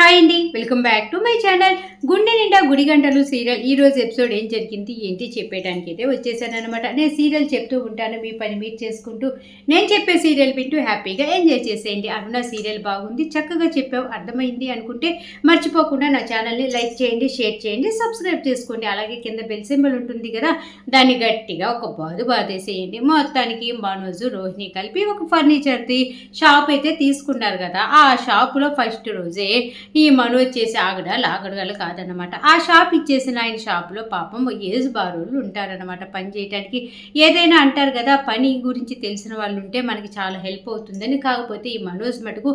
Hi అండి welcome back to my channel గుండె నిండా గుడి గంటలు సీరియల్. ఈ రోజు ఎపిసోడ్ ఏం జరిగింది ఏంటి చెప్పేయడానికి అయితే వచ్చేసాను అనమాట నేను సీరియల్ చెప్తూ ఉంటాను మీ పని మీరు చేసుకుంటూ. నేను చెప్పే సీరియల్ వింటూ హ్యాపీగా ఎంజాయ్ చేసేయండి. అరుణ సీరియల్ బాగుంది చక్కగా చెప్పావు అర్థమైంది అనుకుంటే మర్చిపోకుండా నా ఛానల్ని లైక్ చేయండి షేర్ చేయండి సబ్స్క్రైబ్ చేసుకోండి. అలాగే కింద బెల్ సింబల్ ఉంటుంది కదా దాన్ని గట్టిగా ఒక బాదు బాధేసేయండి మొత్తానికి మనోజు రోహిణి కలిపి ఒక ఫర్నిచర్ది షాప్ అయితే తీసుకున్నారు కదా. ఆ షాపులో ఫస్ట్ రోజే ఈ మనోజ్ చేసే ఆగడాలు ఆగడాలు కాదనమాట ఆ షాప్ ఇచ్చేసిన ఆయన షాపులో పాపం ఏజ్ బారోళ్ళు ఉంటారనమాట పని చేయడానికి ఏదైనా అంటారు కదా పని గురించి తెలిసిన వాళ్ళు ఉంటే మనకి చాలా హెల్ప్ అవుతుందని. కాకపోతే ఈ మనోజ్ మటుకు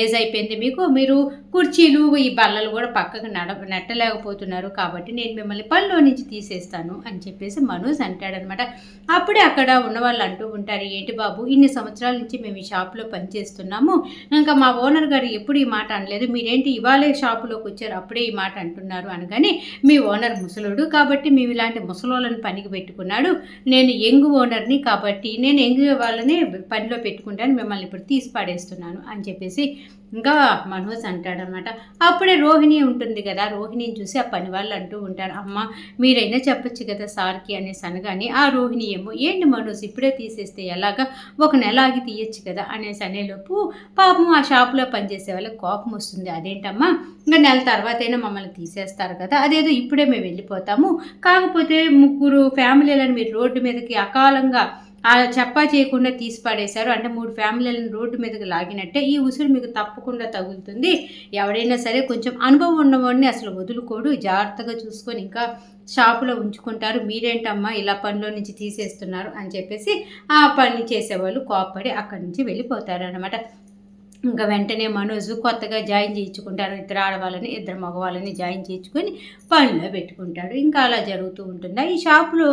ఏజ్ అయిపోయింది మీకు మీరు కుర్చీలు ఈ బల్లలు కూడా పక్కకు నడ నెట్టలేకపోతున్నారు కాబట్టి నేను మిమ్మల్ని పనిలో నుంచి తీసేస్తాను అని చెప్పేసి మనోజ్ అంటాడనమాట అప్పుడే అక్కడ ఉన్న వాళ్ళు అంటూ ఉంటారు ఏంటి బాబు ఇన్ని సంవత్సరాల నుంచి మేము ఈ షాప్లో పనిచేస్తున్నాము. ఇంకా మా ఓనర్ గారు ఎప్పుడు ఈ మాట అనలేదు. మీరేంటి ఇవాళే షాపులోకి వచ్చారు అప్పుడే ఈ మాట అంటున్నారు అనగానే మీ ఓనర్ ముసలోడు కాబట్టి మేము ఇలాంటి ముసలోళ్ళని పనికి పెట్టుకున్నాడు. నేను యంగ్ ఓనర్ని కాబట్టి నేను యంగ్ వాళ్ళని పనిలో పెట్టుకుంటాను మిమ్మల్ని ఇప్పుడు తీసి పాడేస్తున్నాను అని చెప్పేసి ఇంకా మనోజ్ అంటాడనమాట. అప్పుడే రోహిణి ఉంటుంది కదా రోహిణిని చూసి ఆ పని వాళ్ళు అంటూ ఉంటారు. అమ్మ మీరైనా చెప్పొచ్చు కదా సార్కి అనేసి అనగానే ఆ రోహిణి ఏమో ఏంటి మనోజ్ ఇప్పుడే తీసేస్తే ఎలాగా? ఒక నెల ఆగి తీయచ్చు కదా? అనేసి అనేలోపు పాపం ఆ షాపులో పనిచేసే వాళ్ళకి కోపం వస్తుంది. అదేంటి ఏంటమ్మా? ఇంకా నెల తర్వాత అయినా మమ్మల్ని తీసేస్తారు కదా. అదేదో ఇప్పుడే మేము వెళ్ళిపోతాము. కాకపోతే ముగ్గురు ఫ్యామిలీలను మీరు రోడ్డు మీదకి అకాలంగా చప్పా చెప్పా చేయకుండా తీసి పడేశారు. అంటే మూడు ఫ్యామిలీలను రోడ్డు మీదకి లాగినట్టే ఈ ఉసురు మీకు తప్పకుండా తగులుతుంది. ఎవడైనా సరే కొంచెం అనుభవం ఉన్నవాడిని అసలు వదులుకోడు. జాగ్రత్తగా చూసుకొని ఇంకా షాపులో ఉంచుకుంటారు. మీరేంటమ్మా ఇలా పనిలో నుంచి తీసేస్తున్నారు అని చెప్పేసి ఆ పని చేసేవాళ్ళు కోప్పడి అక్కడి నుంచి వెళ్ళిపోతారు అనమాట ఇంకా వెంటనే మనోజ్ కొత్తగా జాయిన్ చేయించుకుంటారు. ఇద్దరు ఆడవాళ్ళని ఇద్దరు మగవాళ్ళని జాయిన్ చేయించుకొని పనిలో పెట్టుకుంటాడు. ఇంకా అలా జరుగుతూ ఉంటుంది. ఈ షాపులో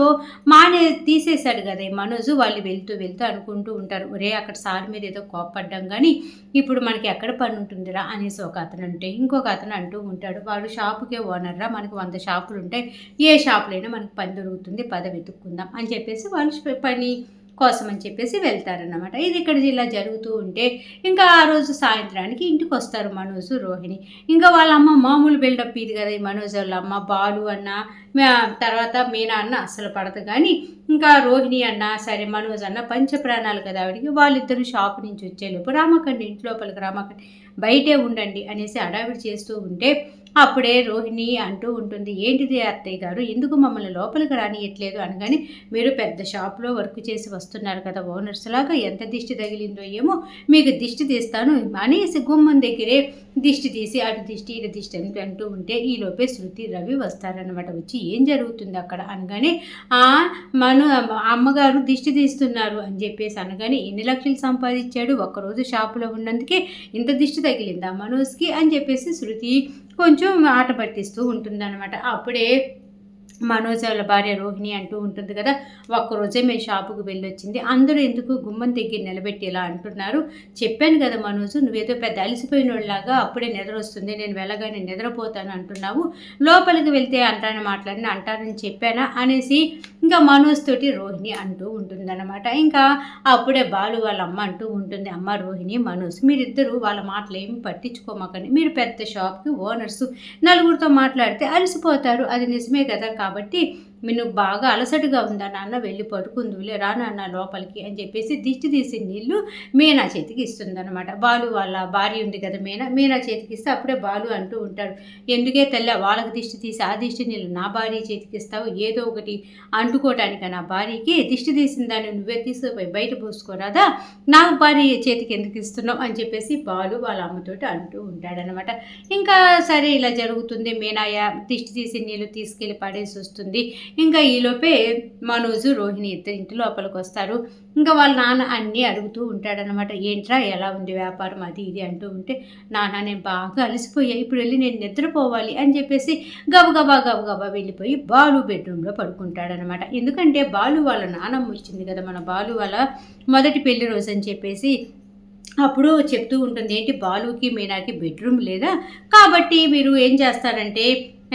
మానే తీసేశాడు కదా ఈ మనోజ్. వాళ్ళు వెళ్తూ వెళ్తూ అనుకుంటూ ఉంటారు. ఒరే అక్కడ సార్ మీద ఏదో కోప్పడ్డాం కానీ ఇప్పుడు మనకి ఎక్కడ పని ఉంటుందిరా? అనేసి ఒక అతను అంటే ఇంకొక అతను అంటూ ఉంటాడు. వాడు షాపుకే ఓనర్రా మనకి వంద షాపులు ఉంటాయి ఏ షాపులైనా మనకి పని దొరుకుతుంది. పద వెతుక్కుందాం. అని చెప్పేసి వాళ్ళు పని కోసం అని చెప్పేసి వెళ్తారనమాట ఇది ఇక్కడ ఇలా జరుగుతూ ఉంటే ఇంకా ఆ రోజు సాయంత్రానికి ఇంటికి వస్తారు మనోజ్ రోహిణి. ఇంకా వాళ్ళ అమ్మ మామూలు బిల్డప్ ఇది కదా ఈ మనోజ్ వాళ్ళ అమ్మ బాలు అన్న తర్వాత మీనా అన్న అస్సలు పడదు. కానీ ఇంకా రోహిణి అన్న సరే మనోజ్ అన్న పంచ ప్రాణాలు కదా ఆవిడికి. వాళ్ళిద్దరు షాప్ నుంచి వచ్చేలోపు రామకండి ఇంటి లోపలికి రామకండి బయటే ఉండండి అనేసి అడావిడి చేస్తూ ఉంటే అప్పుడే రోహిణి అంటూ ఉంటుంది ఏంటిది అత్తయ్య గారు? ఎందుకు మమ్మల్ని లోపలికి రానియట్లేదు? అనగానే మీరు పెద్ద షాప్లో వర్క్ చేసి వస్తున్నారు కదా ఓనర్స్ లాగా ఎంత దిష్టి తగిలిందో ఏమో మీకు దిష్టి తీస్తాను. అనేసి గుమ్మం దగ్గరే దిష్టి తీసి అటు దిష్టి ఇటు దిష్టి అని అంటూ ఉంటే ఈలోపే శృతి రవి వస్తారనమాట వచ్చి ఏం జరుగుతుంది అక్కడ? అనగానే ఆ మన అమ్మగారు దిష్టి తీస్తున్నారు అని చెప్పేసి అనగానే ఎన్ని లక్షలు సంపాదించాడు? ఒక్కరోజు షాపులో ఉన్నందుకే ఇంత దిష్టి తగిలిందా మనోజ్కి అని చెప్పేసి శృతి కొంచెం ఆట పట్టిస్తూ ఉంటుందన్నమాట. అప్పుడే మనోజ్ వాళ్ళ భార్య రోహిణి అంటూ ఉంటుంది కదా ఒక్కరోజే మేము షాపుకి వెళ్ళొచ్చింది. అందరూ ఎందుకు గుమ్మం దగ్గర నిలబెట్టి ఇలా అంటున్నారు. చెప్పాను కదా మనోజు నువ్వేదో పెద్ద అలసిపోయిన వాళ్ళలాగా అప్పుడే నిద్ర వస్తుంది నేను వెళ్ళగానే నిద్రపోతాను అంటున్నావు. లోపలికి వెళ్తే అంటాను మాట్లాడిన అంటానని చెప్పానా అనేసి ఇంకా మనోజ్ తోటి రోహిణి అంటూ ఉంటుందన్నమాట. ఇంకా అప్పుడే బాలు వాళ్ళ అమ్మ అంటూ ఉంటుంది అమ్మ రోహిణి మనోజ్ మీరిద్దరూ వాళ్ళ మాటలు ఏమి పట్టించుకోమాకండి. మీరు పెద్ద షాప్కి ఓనర్స్ నలుగురితో మాట్లాడితే అలసిపోతారు. అది నిజమే కదా కాబట్టి నిన్ను బాగా అలసటగా ఉందా నాన్న? వెళ్ళి పడుకుందులే రా నాన్న లోపలికి అని చెప్పేసి దిష్టి తీసి నీళ్ళు మీనా చేతికి ఇస్తుందన్నమాట. బాలు వాళ్ళ భార్య ఉంది కదా మీనా మీనా చేతికి ఇస్తే అప్పుడే బాలు అంటూ ఉంటాడు. ఎందుకే తెల్ల వాళ్ళకి దిష్టి తీసి ఆ దిష్టి నీళ్ళు నా భార్య చేతికి ఇస్తావు? ఏదో ఒకటి అంటుకోవటానికి నా భార్యకి? దిష్టి తీసిన దాన్ని నువ్వే తీసుకుపోయి బయట పోసుకోరాదా? నా భార్య చేతికి ఎందుకు ఇస్తున్నావు? అని చెప్పేసి బాలు వాళ్ళ అమ్మతోటి అంటూ ఉంటాడనమాట ఇంకా సరే ఇలా జరుగుతుంది. మీనాయ దిష్టి తీసి నీళ్ళు తీసుకెళ్ళి పడేసి వస్తుంది. ఇంకా ఈలోపే మనోజు రోహిణి ఇద్దరు ఇంటి లోపలికి వస్తారు. ఇంకా వాళ్ళ నాన్న అన్నీ అడుగుతూ ఉంటాడనమాట ఏంట్రా ఎలా ఉంది వ్యాపారం? అది ఇది అంటూ ఉంటే నాన్న నేను బాగా అలసిపోయా. ఇప్పుడు వెళ్ళి నేను నిద్రపోవాలి అని చెప్పేసి గబగబా గబగబా వెళ్ళిపోయి బాలు బెడ్రూమ్లో పడుకుంటాడనమాట ఎందుకంటే బాలు వాళ్ళ నాన్నమ్మ వచ్చింది కదా మన బాలు వాళ్ళ మొదటి పెళ్ళి రోజు అని చెప్పేసి అప్పుడు చెప్తూ ఉంటుంది. ఏంటి బాలుకి మీనాకి బెడ్రూమ్ లేదా? కాబట్టి మీరు ఏం చేస్తారంటే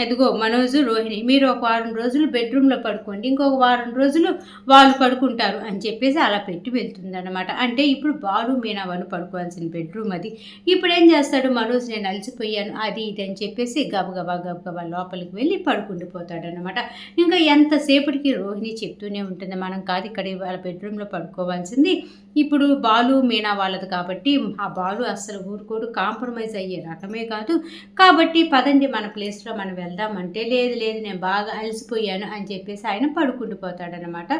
ఎదుగో మనోజ్ రోహిణి మీరు ఒక వారం రోజులు బెడ్రూమ్లో పడుకోండి ఇంకొక వారం రోజులు వాళ్ళు పడుకుంటారు అని చెప్పేసి అలా పెట్టి వెళ్తుంది అనమాట అంటే ఇప్పుడు బాలు మీనా వాళ్ళు పడుకోవాల్సిన బెడ్రూమ్ అది. ఇప్పుడు ఏం చేస్తాడు మనోజ్ నేను అలసిపోయాను అది ఇది అని చెప్పేసి గబగబా గబగబా లోపలికి వెళ్ళి పడుకుండిపోతాడు అనమాట ఇంకా ఎంతసేపటికి రోహిణి చెప్తూనే ఉంటుంది మనం కాదు ఇక్కడ వాళ్ళ బెడ్రూమ్లో పడుకోవాల్సింది. ఇప్పుడు బాలు మీనా వాళ్ళది కాబట్టి ఆ బాలు అస్సలు ఊరుకోడు కాంప్రమైజ్ అయ్యే రకమే కాదు. కాబట్టి పదండి మన ప్లేస్లో మనం వెళ్దామంటే లేదు లేదు నేను బాగా అలసిపోయాను అని చెప్పేసి ఆయన పడుకుండిపోతాడనమాట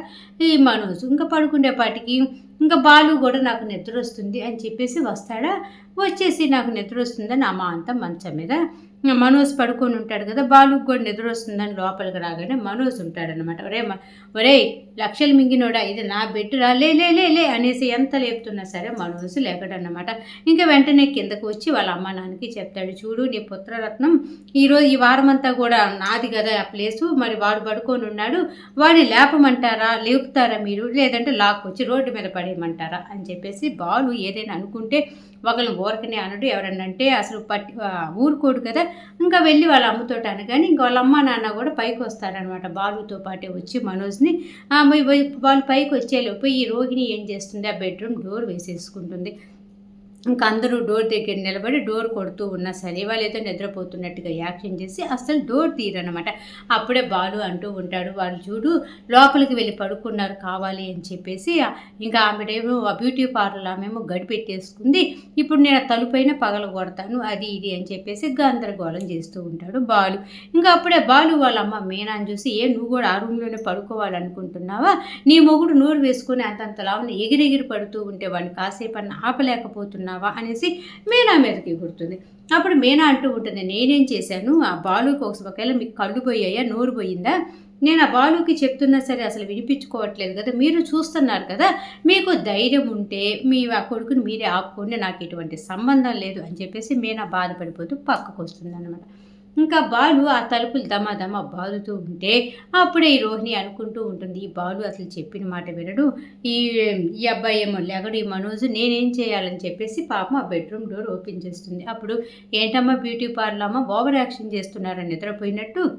ఈ మనోజ్ ఇంకా పడుకునేపాటికి ఇంకా బాలు కూడా నాకు నిద్ర వస్తుంది అని చెప్పేసి వస్తాడా? వచ్చేసి నాకు నిద్ర వస్తుందని అమ్మ అంతా మంచం మీద మనోజ్ పడుకొని ఉంటాడు కదా బాలుకి కూడా నిద్ర వస్తుందని లోపలికి రాగానే మనోజ్ ఉంటాడనమాట ఒరే ఒరే లక్షలు మింగినోడా ఇది నా బెట్టురా లే లే లే లే అనేసి ఎంత లేపుతున్నా సరే మనోజ్ లేకడనమాట ఇంకా వెంటనే కిందకు వచ్చి వాళ్ళ అమ్మ నాన్నకి చెప్తాడు చూడు నీ పుత్రరత్నం ఈరోజు ఈ వారం అంతా కూడా నాది కదా ఆ ప్లేసు మరి వాడు పడుకొని ఉన్నాడు వాడిని లేపమంటారా లేపుతారా మీరు? లేదంటే లాక్కొచ్చి రోడ్డు మీద పడేయమంటారా? అని చెప్పేసి బాలు ఏదైనా అనుకుంటే ఒకళ్ళు ఊరకనే అనడు ఎవరన్నా అంటే అసలు పట్టి ఊరుకోడు కదా ఇంకా వెళ్ళి వాళ్ళ అమ్మతోటి అనగాని ఇంకా వాళ్ళ అమ్మ నాన్న కూడా పైకి వస్తారనమాట. బాలుతో పాటే వచ్చి మనోజ్ని. పోయి వాళ్ళు పైకి వచ్చేలోపు ఈ రోహిణి ఏం చేస్తుంది? ఆ బెడ్రూమ్ డోర్ వేసేసుకుంటుంది. ఇంకా అందరూ డోర్ దగ్గర నిలబడి డోర్ కొడుతూ ఉన్నా సరే వాళ్ళు నిద్రపోతున్నట్టుగా యాక్షన్ చేసి అసలు డోర్ తీరనమాట. అప్పుడే బాలు అంటూ ఉంటాడు వాళ్ళు చూడు లోపలికి వెళ్ళి పడుకున్నారు కావాలి అని చెప్పేసి ఇంకా ఆమెడేమో ఆ బ్యూటీ పార్లర్ ఆమెమో గడిపెట్టేసుకుంది ఇప్పుడు నేను ఆ తలుపైన పగల కొడతాను అది ఇది అని చెప్పేసి గందరగోళం చేస్తూ ఉంటాడు బాలు. ఇంకా అప్పుడే బాలు వాళ్ళ అమ్మ మీనాని చూసి ఏ నువ్వు కూడా ఆ రూమ్లోనే పడుకోవాలనుకుంటున్నావా? నీ మొగుడు నోరు వేసుకుని అంతంతలా ఉన్న ఎగిరెగిరి పడుతూ ఉంటే వాడిని కాసేపు అన్న చేస్తున్నావా అనేసి మీనా మీదకి గుర్తుంది. అప్పుడు మీనా అంటూ ఉంటుంది నేనేం చేశాను? ఆ బాలుకి ఒకవేళ మీకు కళ్ళు పోయాయా? నోరు పోయిందా? నేను ఆ బాలుకి చెప్తున్నా సరే అసలు వినిపించుకోవట్లేదు కదా మీరు చూస్తున్నారు కదా మీకు ధైర్యం ఉంటే మీ ఆ కొడుకుని మీరే ఆపుకోండి నాకు ఎటువంటి సంబంధం లేదు అని చెప్పేసి మీనా బాధపడిపోతూ పక్కకు వస్తుంది అనమాట ఇంకా బాలు ఆ తలుపులు దమా బాదుతూ ఉంటే అప్పుడే ఈ రోహిణి అనుకుంటూ ఉంటుంది ఈ బాలు అసలు చెప్పిన మాట వినడు. ఈ ఈ అబ్బాయి ఏమో లేకడు ఈ మనోజు నేనేం చేయాలని చెప్పేసి పాపం ఆ బెడ్రూమ్ డోర్ ఓపెన్ చేస్తుంది. అప్పుడు ఏంటమ్మా బ్యూటీ పార్లర్ అమ్మ ఓవర్ యాక్షన్ చేస్తున్నారని నిద్రపోయినట్టు?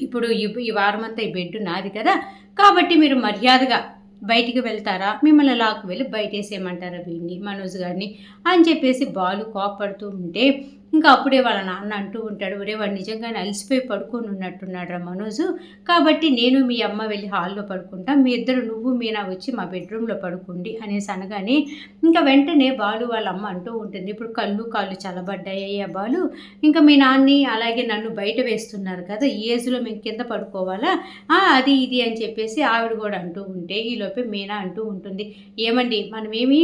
ఇప్పుడు ఈ ఈ వారం అంతా ఈ బెడ్ నాది కదా. కాబట్టి మీరు మర్యాదగా బయటికి వెళ్తారా? మిమ్మల్ని లాక్కు వెళ్ళి బయట వేసేయమంటారా వీడిని మనోజ్ గారిని? అని చెప్పేసి బాలు కోపడుతూ ఉంటే ఇంకా అప్పుడే వాళ్ళ నాన్న అంటూ ఉంటాడు ఒరే వాడు నిజంగానే అలసిపోయి పడుకొని ఉన్నట్టున్నాడు రా మనోజు. కాబట్టి నేను మీ అమ్మ వెళ్ళి హాల్లో పడుకుంటా. మీ ఇద్దరు నువ్వు మీనా వచ్చి మా బెడ్రూమ్లో పడుకోండి అనేసి అనగానే ఇంకా వెంటనే బాలు వాళ్ళ అమ్మ అంటూ ఉంటుంది. ఇప్పుడు కళ్ళు కాళ్ళు చల్లబడ్డాయి ఆ బాలు. ఇంకా మీ నాన్ని అలాగే నన్ను బయట వేస్తున్నారు కదా ఈ ఏజ్లో మేము కింద పడుకోవాలా? అది ఇది అని చెప్పేసి ఆవిడ కూడా అంటూ ఉంటే ఈలోపే మీనా అంటూ ఉంటుంది. ఏమండి మనమేమి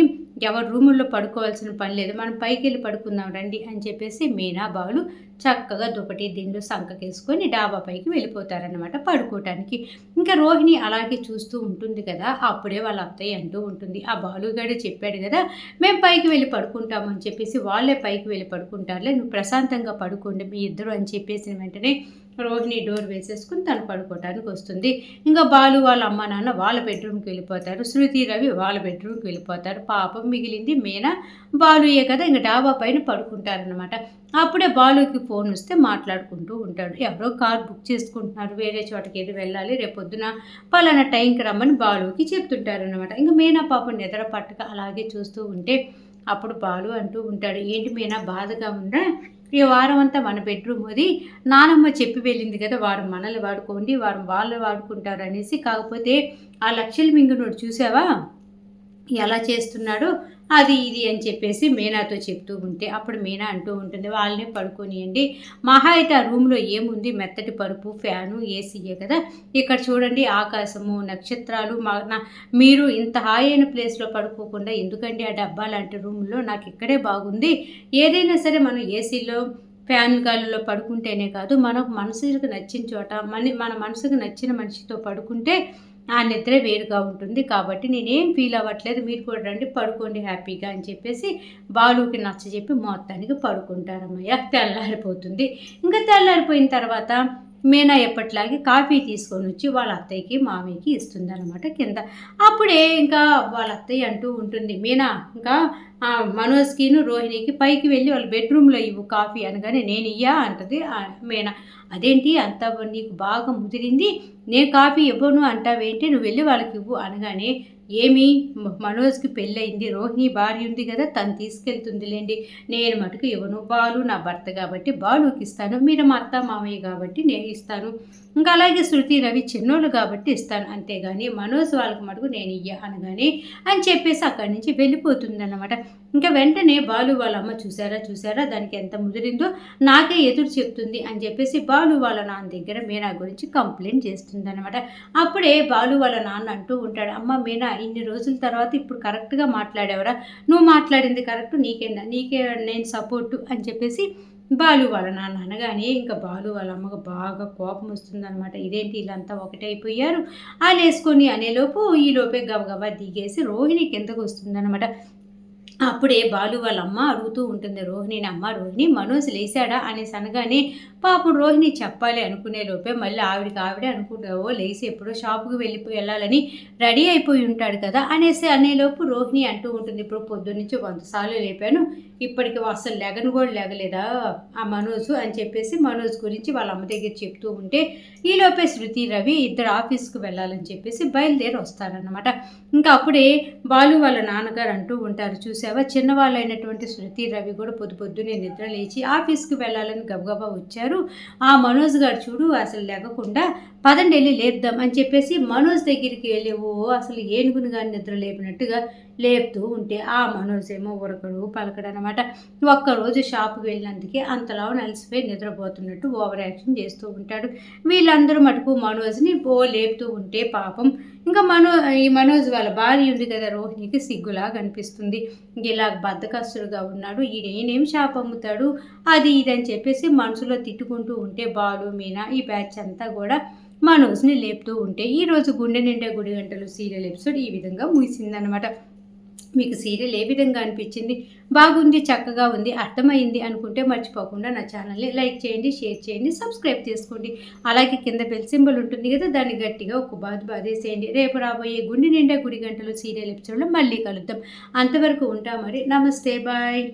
ఎవరి రూముల్లో పడుకోవాల్సిన పని లేదు. మనం పైకి వెళ్ళి పడుకుందాం రండి అని చెప్పేసి మీనా బాలు చక్కగా దుప్పటి దిండు సంకకేసుకొని డాబా పైకి వెళ్ళిపోతారనమాట పడుకోవటానికి ఇంకా రోహిణి అలాగే చూస్తూ ఉంటుంది కదా అప్పుడే వాళ్ళ అత్తయ్య అంటూ ఉంటుంది ఆ బాలుగాడే చెప్పాడు కదా మేము పైకి వెళ్ళి పడుకుంటాము అని చెప్పేసి వాళ్ళే పైకి వెళ్ళి పడుకుంటారులే నువ్వు ప్రశాంతంగా పడుకోండి మీ ఇద్దరు అని చెప్పేసిన వెంటనే రోహిణి డోర్ వేసేసుకుని తను పడుకోవటానికి వస్తుంది. ఇంకా బాలు వాళ్ళ అమ్మ నాన్న వాళ్ళ బెడ్రూమ్కి వెళ్ళిపోతారు. శృతి రవి వాళ్ళ బెడ్రూమ్కి వెళ్ళిపోతారు. పాపం మిగిలింది మీనా. బాలుయే కదా ఇంకా డాబా పైన పడుకుంటారనమాట అప్పుడే బాలుకి ఫోన్ వస్తే మాట్లాడుకుంటూ ఉంటాడు. ఎవరో కార్ బుక్ చేసుకుంటున్నారు. వేరే చోటకి ఏదో వెళ్ళాలి రేపొద్దున పలానా టైంకి రమ్మని బాలుకి చెప్తుంటారనమాట ఇంకా మీనా పాపం నిద్ర పట్టక అలాగే చూస్తూ ఉంటే అప్పుడు బాలు అంటూ ఉంటాడు ఏంటి మీనా బాధగా ఉందా ఈ వారం అంతా మన బెడ్రూమ్ అది. నానమ్మ చెప్పి వెళ్ళింది కదా వారు మనల్ని వాడుకోండి వారు వాళ్ళు వాడుకుంటారు అనేసి. కాకపోతే ఆ లక్షల మింగునోడు చూసావా? ఎలా చేస్తున్నాడో? అది ఇది అని చెప్పేసి మీనాతో చెప్తూ ఉంటే అప్పుడు మీనా అంటూ ఉంటుంది వాళ్ళని పడుకోనియండి. మహా అయితే ఆ రూమ్లో ఏముంది? మెత్తటి పరుపు ఫ్యాను ఏసీయే కదా? ఇక్కడ చూడండి ఆకాశము నక్షత్రాలు మా నా మీరు ఇంత హాయి అయిన ప్లేస్లో పడుకోకుండా ఎందుకండి ఆ డబ్బా లాంటి రూమ్లో? నాకు ఇక్కడే బాగుంది. ఏదైనా సరే మనం ఏసీలో ఫ్యాన్ గాలిలో పడుకుంటేనే కాదు మనకు మనసుకు నచ్చిన చోట మన మన మనసుకు నచ్చిన మనిషితో పడుకుంటే ఆ నిద్ర వేరుగా ఉంటుంది కాబట్టి నేనేం ఫీల్ అవ్వట్లేదు మీరు కూడా రండి పడుకోండి హ్యాపీగా అని చెప్పేసి బాలుకి నచ్చ చెప్పి మొత్తానికి పడుకుంటారమ్మయ్య. తెల్లారిపోతుంది. ఇంకా తెల్లారిపోయిన తర్వాత మీనా ఎప్పట్లాగే కాఫీ తీసుకొని వచ్చి వాళ్ళ అత్తయ్యకి మామయ్యకి ఇస్తుంది అనమాట కింద. అప్పుడే ఇంకా వాళ్ళ అత్తయ్య అంటూ ఉంటుంది మీనా ఇంకా మనోజ్కిను రోహిణికి పైకి వెళ్ళి వాళ్ళ బెడ్రూమ్లో ఇవ్వు కాఫీ అనగానే నేను ఇయ్యా అంటది ఆ మీనా. అదేంటి? అంత నీకు బాగా ముదిరింది. నేను కాఫీ ఇవ్వను అంటావేంటి? నువ్వు వెళ్ళి వాళ్ళకి ఇవ్వు. అనగానే ఏమి? మనోజ్కి పెళ్ళయింది. రోహిణి భార్య ఉంది కదా తను తీసుకెళ్తుందిలేండి. నేను మటుకు ఇవ్వను బాలు నా భర్త కాబట్టి బాలుకి ఇస్తాను. మీరు మా అత్త మామయ్య కాబట్టి నేను ఇస్తాను. ఇంకా అలాగే శృతి రవి చిన్నోళ్ళు కాబట్టి ఇస్తాను. అంతేగాని మనోజ్ వాళ్ళకి మటుకు నేను ఇయ్య అనగానే అని చెప్పేసి అక్కడి నుంచి వెళ్ళిపోతుందన్నమాట. ఇంకా వెంటనే బాలు వాళ్ళ అమ్మ చూసారా చూసారా దానికి ఎంత ముదిరిందో నాకే ఎదురు చెప్తుంది అని చెప్పేసి బాలు వాళ్ళ నాన్న దగ్గర మీనా గురించి కంప్లైంట్ చేస్తుందనమాట అప్పుడే బాలు వాళ్ళ నాన్న అంటూ ఉంటాడు అమ్మ మీనా ఇన్ని రోజుల తర్వాత ఇప్పుడు కరెక్ట్గా మాట్లాడేవరా. నువ్వు మాట్లాడింది కరెక్ట్ నీకే నీకే నేను సపోర్టు అని చెప్పేసి బాలు వాళ్ళ నాన్న అనగానే ఇంకా బాలు వాళ్ళ అమ్మకు బాగా కోపం వస్తుందనమాట ఇదేంటి వీళ్ళంతా ఒకటైపోయారు వాళ్ళు వేసుకొని అనేలోపు ఈలోపే గబగబా దిగేసి రోహిణి కిందకు వస్తుందనమాట అప్పుడే బాలు వాళ్ళ అమ్మ అడుగుతూ ఉంటుంది రోహిణిని అమ్మ రోహిణి మనోజ్ లేచాడా? అనేసి అనగానే పాపం రోహిణి చెప్పాలి అనుకునే లోపే మళ్ళీ ఆవిడకి ఆవిడే అనుకుంటావో లేచి ఎప్పుడో షాపుకి వెళ్ళిపోయి వెళ్ళాలని రెడీ అయిపోయి ఉంటాడు కదా? అనేసి అనేలోపు రోహిణి అంటూ ఉంటుంది ఇప్పుడు పొద్దున్నుంచి కొంతసార్లు లేపాను ఇప్పటికి అసలు లెగను కూడా లేగలేదా ఆ మనోజు? అని చెప్పేసి మనోజ్ గురించి వాళ్ళ అమ్మ దగ్గర చెప్తూ ఉంటే ఈలోపే శృతి రవి ఇద్దరు ఆఫీస్కి వెళ్ళాలని చెప్పేసి బయలుదేరి వస్తారనమాట ఇంకా అప్పుడే బాలు వాళ్ళ నాన్నగారు అంటూ ఉంటారు చూసి చూసావా? చిన్నవాళ్ళైనటువంటి శృతి రవి కూడా పొద్దు పొద్దునే నిద్ర లేచి ఆఫీస్కి వెళ్ళాలని గబగబా వచ్చారు. ఆ మనోజ్ గారు చూడు అసలు లేకుండా పదండి వెళ్ళి లేపుదాం అని చెప్పేసి మనోజ్ దగ్గరికి వెళ్ళి ఓ అసలు ఏనుగును కానీ నిద్ర లేపినట్టుగా లేపుతూ ఉంటే ఆ మనోజ్ ఏమో ఉరకడు పలకడు అనమాట ఒక్కరోజు షాపుకి వెళ్ళినందుకే అంతలా నలిసిపోయి నిద్రపోతున్నట్టు ఓవర్ యాక్షన్ చేస్తూ ఉంటాడు. వీళ్ళందరూ మటుకు మనోజ్ని ఓ లేపుతూ ఉంటే పాపం. ఇంకా మనో ఈ మనోజ్ వాళ్ళ భార్య ఉంది కదా రోహిణికి సిగ్గులా కనిపిస్తుంది ఇలా బద్దకస్తుడుగా ఉన్నాడు ఈయనేం షాప్ అమ్ముతాడు? అది ఇది అని చెప్పేసి మనసులో తిట్టుకుంటూ ఉంటే బాలు మీనా ఈ బ్యాచ్ అంతా కూడా మనోజ్ని లేపుతూ ఉంటే ఈరోజు గుండె నిండా గుడి గంటలు సీరియల్ ఎపిసోడ్ ఈ విధంగా ముగిసిందనమాట మీకు సీరియల్ ఏ విధంగా అనిపించింది? బాగుంది చక్కగా ఉంది అర్థమైంది అనుకుంటే మర్చిపోకుండా నా ఛానల్ని లైక్ చేయండి షేర్ చేయండి సబ్స్క్రైబ్ చేసుకోండి. అలాగే కింద బెల్ సింబల్ ఉంటుంది కదా దాన్ని గట్టిగా ఒక బాధ బాధేసేయండి. రేపు రాబోయే గుండె నిండా గుడి గంటలు సీరియల్ ఎపిసోడ్లో మళ్ళీ కలుద్దాం. అంతవరకు ఉంటా మరి. నమస్తే బాయ్.